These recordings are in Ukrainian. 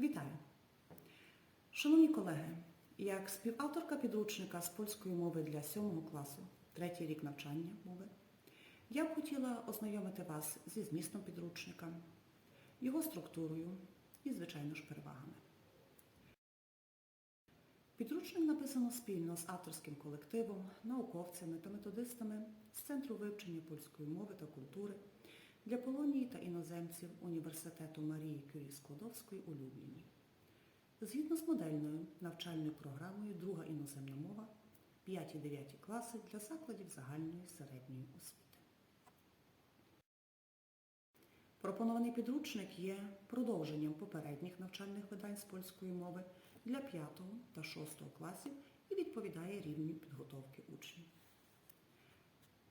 Вітаю! Шановні колеги, як співавторка підручника з польської мови для 7 класу, третій рік навчання мови, я б хотіла ознайомити вас зі змістом підручника, його структурою і, звичайно ж, перевагами. Підручник написано спільно з авторським колективом, науковцями та методистами з Центру вивчення польської мови та культури для Полонії та іноземців Університету Марії Кюрі Складовської у Любліні. Згідно з модельною навчальною програмою Друга іноземна мова 5-9 класи для закладів загальної середньої освіти. Пропонований підручник є продовженням попередніх навчальних видань з польської мови для 5 та 6 класів і відповідає рівню підготовки учнів.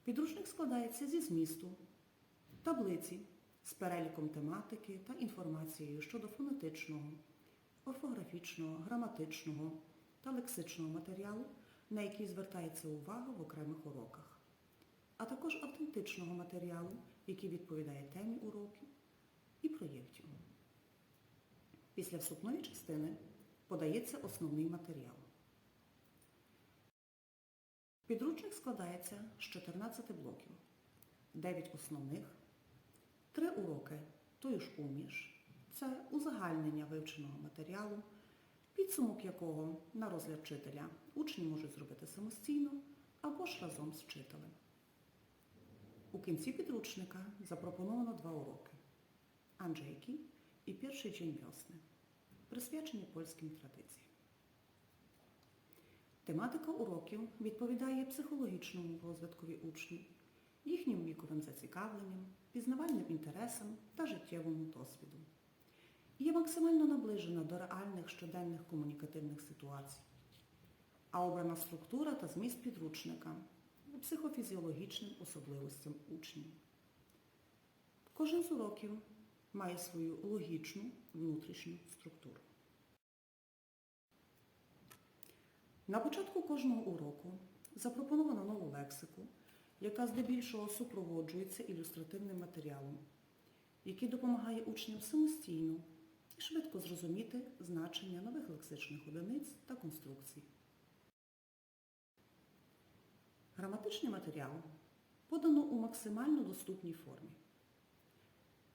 Підручник складається зі змісту, таблиці з переліком тематики та інформацією щодо фонетичного, орфографічного, граматичного та лексичного матеріалу, на який звертається увага в окремих уроках, а також автентичного матеріалу, який відповідає темі уроків і проєктів. Після вступної частини подається основний матеріал. Підручник складається з 14 блоків, 9 основних, 3 уроки ж уміш, це узагальнення вивченого матеріалу, підсумок якого на розгляд вчителя учні можуть зробити самостійно або ж разом з вчителем. У кінці підручника запропоновано два уроки Анджейки і перший день весни, присвячені польським традиціям. Тематика уроків відповідає психологічному розвиткові учнів, їхнім віковим зацікавленням, пізнавальним інтересам та життєвому досвіду. Є максимально наближена до реальних щоденних комунікативних ситуацій. А обрана структура та зміст підручника психофізіологічним особливостям учнів. Кожен з уроків має свою логічну внутрішню структуру. На початку кожного уроку запропоновано нову лексику, яка здебільшого супроводжується ілюстративним матеріалом, який допомагає учням самостійно і швидко зрозуміти значення нових лексичних одиниць та конструкцій. Граматичний матеріал подано у максимально доступній формі.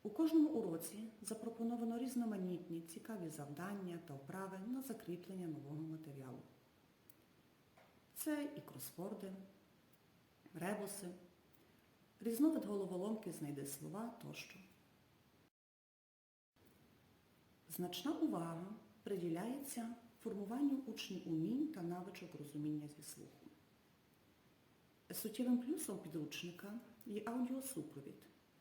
У кожному уроці запропоновано різноманітні цікаві завдання та вправи на закріплення нового матеріалу. Це і кросворди, ребуси, різновид головоломки знайди слова тощо. Значна увага приділяється формуванню учнів умінь та навичок розуміння зі слуху. Суттєвим плюсом підручника є аудіосупровід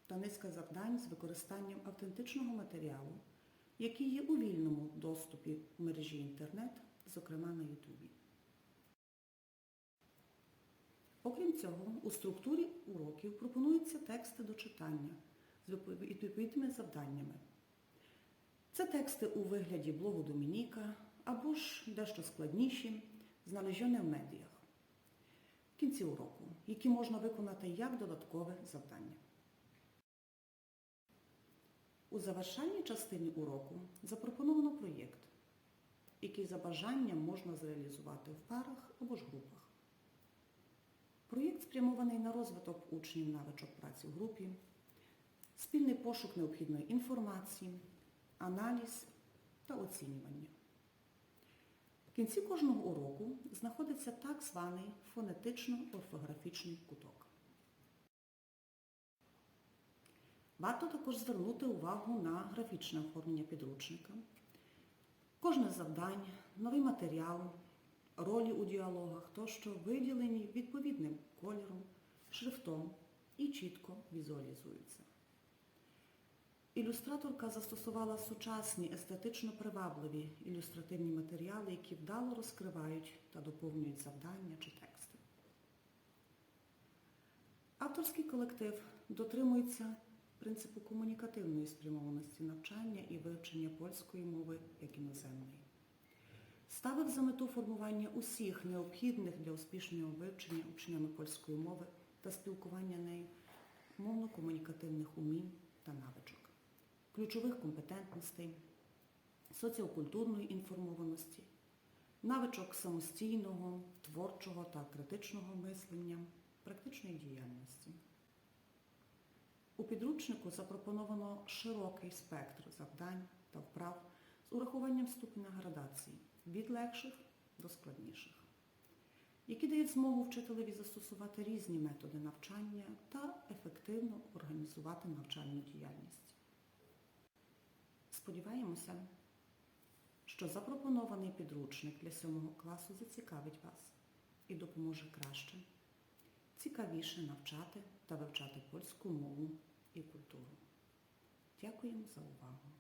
та низка завдань з використанням автентичного матеріалу, який є у вільному доступі в мережі інтернет, зокрема на Ютубі. Окрім цього, у структурі уроків пропонуються тексти до читання з відповідними завданнями. Це тексти у вигляді блогу Домініка або ж дещо складніші, знalezioне в медіях в кінці уроку, які можна виконати як додаткове завдання. У завершальній частині уроку запропоновано проєкт, який за бажанням можна зреалізувати в парах або ж групах. Проєкт спрямований на розвиток учнів навичок праці в групі, спільний пошук необхідної інформації, аналіз та оцінювання. В кінці кожного уроку знаходиться так званий фонетично-орфографічний куток. Варто також звернути увагу на графічне оформлення підручника. Кожне завдання, новий матеріал, ролі у діалогах тощо виділені відповідним кольором, шрифтом і чітко візуалізуються. Ілюстраторка застосувала сучасні естетично привабливі ілюстративні матеріали, які вдало розкривають та доповнюють завдання чи тексти. Авторський колектив дотримується принципу комунікативної спрямованості навчання і вивчення польської мови як іноземної. Ставив за мету формування усіх необхідних для успішного вивчення учнями польської мови та спілкування нею мовно-комунікативних умінь та навичок ключових компетентностей, соціокультурної інформованості, навичок самостійного, творчого та критичного мислення, практичної діяльності. У підручнику запропоновано широкий спектр завдань та вправ з урахуванням ступеня градації від легших до складніших, які дають змогу вчителеві застосувати різні методи навчання та ефективно організувати навчальну діяльність. Сподіваємося, що запропонований підручник для 7 класу зацікавить вас і допоможе краще, цікавіше навчати та вивчати польську мову і культуру. Дякуємо за увагу!